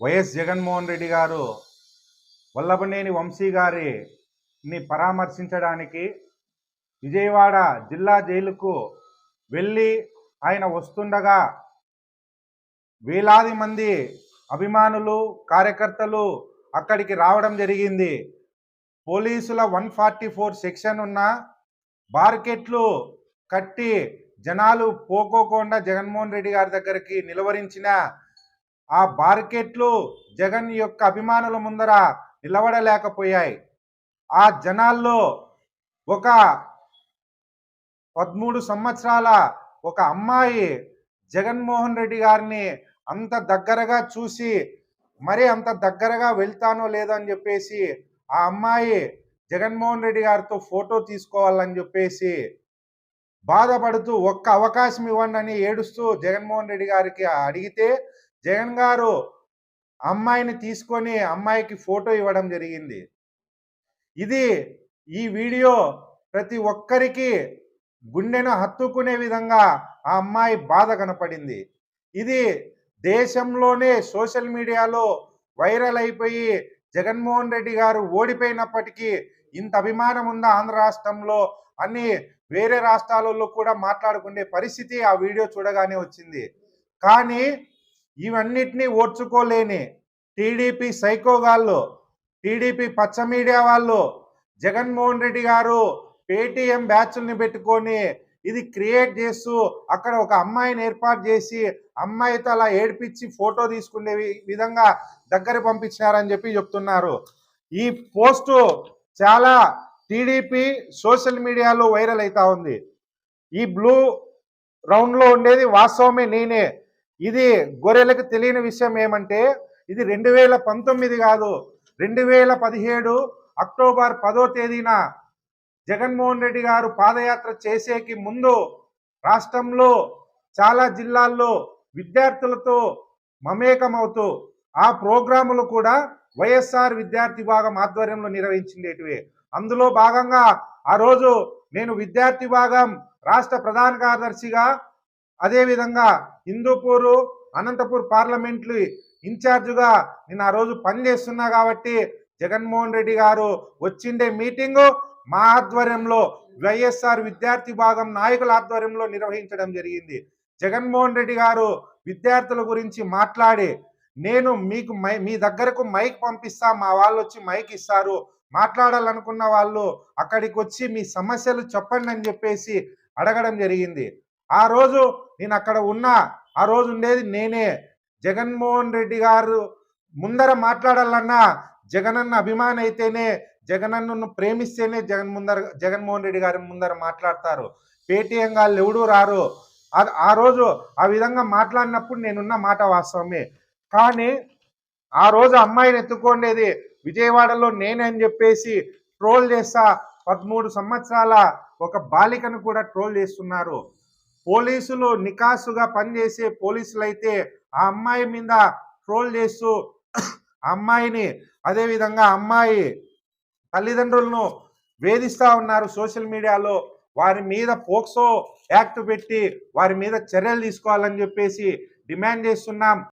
YS Jaganmohan Reddy గారు వల్లభనేని వంశీ గారిని పరామర్శించడానికి విజయవాడ జిల్లా జైలుకు వెళ్ళి ఆయన వస్తుండగా వేలాది మంది అభిమానులు కార్యకర్తలు అక్కడికి రావడం జరిగింది. పోలీసుల వన్ ఫార్టీ ఫోర్ సెక్షన్ ఉన్న బార్కెట్లు కట్టి జనాలు పోకోకుండా జగన్మోహన్ రెడ్డి గారి దగ్గరికి నిలువరించిన ఆ బార్కెట్లు జగన్ యొక్క అభిమానుల ముందర నిలబడలేకపోయాయి. ఆ జనాల్లో ఒక పదమూడు సంవత్సరాల ఒక అమ్మాయి జగన్మోహన్ రెడ్డి గారిని అంత దగ్గరగా చూసి మరి అంత దగ్గరగా వెళ్తానో లేదో అని చెప్పేసి ఆ అమ్మాయి జగన్మోహన్ రెడ్డి గారితో ఫోటో తీసుకోవాలని చెప్పేసి బాధపడుతూ ఒక్క అవకాశం ఇవ్వండి అని ఏడుస్తూ జగన్మోహన్ రెడ్డి గారికి అడిగితే జగన్ గారు అమ్మాయిని తీసుకొని అమ్మాయికి ఫోటో ఇవ్వడం జరిగింది. ఇది ఈ వీడియో ప్రతి ఒక్కరికి గుండెను హత్తుకునే విధంగా ఆ అమ్మాయి బాధ కనపడింది. ఇది దేశంలోనే సోషల్ మీడియాలో వైరల్ అయిపోయి జగన్మోహన్ రెడ్డి గారు ఓడిపోయినప్పటికీ ఇంత అభిమానం ఉందా ఆంధ్ర రాష్ట్రంలో అని వేరే రాష్ట్రాలలో కూడా మాట్లాడుకునే పరిస్థితి ఆ వీడియో చూడగానే వచ్చింది. కానీ ఇవన్నిటినీ ఓడ్చుకోలేని టీడీపీ సైకోగాళ్ళు టీడీపీ పచ్చ మీడియా వాళ్ళు జగన్మోహన్ రెడ్డి గారు పేటీఎం బ్యాచ్ల్ని పెట్టుకొని ఇది క్రియేట్ చేస్తూ అక్కడ ఒక అమ్మాయిని ఏర్పాటు చేసి అమ్మాయితో అలా ఏడిపించి ఫోటో తీసుకునే విధంగా దగ్గర పంపించినారని చెప్పి చెప్తున్నారు. ఈ పోస్టు చాలా టీడీపీ సోషల్ మీడియాలో వైరల్ అవుతా ఉంది. ఈ బ్లూ రౌండ్లో ఉండేది వాస్తవమే నేనే. ఇది గొర్రెలకు తెలియని విషయం ఏమంటే ఇది రెండు వేల పంతొమ్మిది కాదు. రెండు వేల పదిహేడు అక్టోబర్ పదో తేదీన జగన్మోహన్ రెడ్డి గారు పాదయాత్ర చేసేకి ముందు రాష్ట్రంలో చాలా జిల్లాల్లో విద్యార్థులతో మమేకమవుతూ ఆ ప్రోగ్రాములు కూడా వైఎస్ఆర్ విద్యార్థి విభాగం ఆధ్వర్యంలో నిర్వహించిండేటివి. అందులో భాగంగా ఆ రోజు నేను విద్యార్థి విభాగం రాష్ట్ర ప్రధాన కార్యదర్శిగా అదేవిధంగా హిందూపూరు అనంతపూర్ పార్లమెంట్లు ఇన్ఛార్జ్గా నేను ఆ రోజు పనిచేస్తున్నా కాబట్టి జగన్మోహన్ రెడ్డి గారు వచ్చిండే మీటింగు మా ఆధ్వర్యంలో వైఎస్ఆర్ విద్యార్థి భాగం నాయకుల ఆధ్వర్యంలో నిర్వహించడం జరిగింది. జగన్మోహన్ రెడ్డి గారు విద్యార్థుల గురించి మాట్లాడి నేను మీకు మై మీ దగ్గరకు మైక్ పంపిస్తా మా వాళ్ళు వచ్చి మైక్ ఇస్తారు మాట్లాడాలనుకున్న వాళ్ళు అక్కడికి వచ్చి మీ సమస్యలు చెప్పండి అని చెప్పేసి అడగడం జరిగింది. ఆ రోజు నేను అక్కడ ఉన్నా ఆ రోజు ఉండేది నేనే. జగన్మోహన్ రెడ్డి గారు ముందర మాట్లాడాలన్నా జగనన్న అభిమాని అయితేనే జగనన్నను ప్రేమిస్తేనే జగన్ ముందర జగన్మోహన్ రెడ్డి గారి ముందర మాట్లాడతారు. పేటీఎం గాళ్ళు ఎవడూ రారు. ఆ- ఆ రోజు ఆ విధంగా మాట్లాడినప్పుడు నేనున్న మాట వాస్తవమే. కానీ ఆ రోజు అమ్మాయిని ఎత్తుకోండేది విజయవాడలో నేనే అని చెప్పేసి ట్రోల్ చేస్తా పదమూడు సంవత్సరాల ఒక బాలికను కూడా ట్రోల్ చేస్తున్నారు. పోలీసులు నికాసుగా పనిచేసే పోలీసులు అయితే ఆ అమ్మాయి మీద ట్రోల్ చేస్తూ ఆ అమ్మాయిని అదేవిధంగా అమ్మాయి తల్లిదండ్రులను వేధిస్తూ ఉన్నారు సోషల్ మీడియాలో. వారి మీద పోక్సో యాక్ట్ పెట్టి వారి మీద చర్యలు తీసుకోవాలని చెప్పేసి డిమాండ్ చేస్తున్నాం.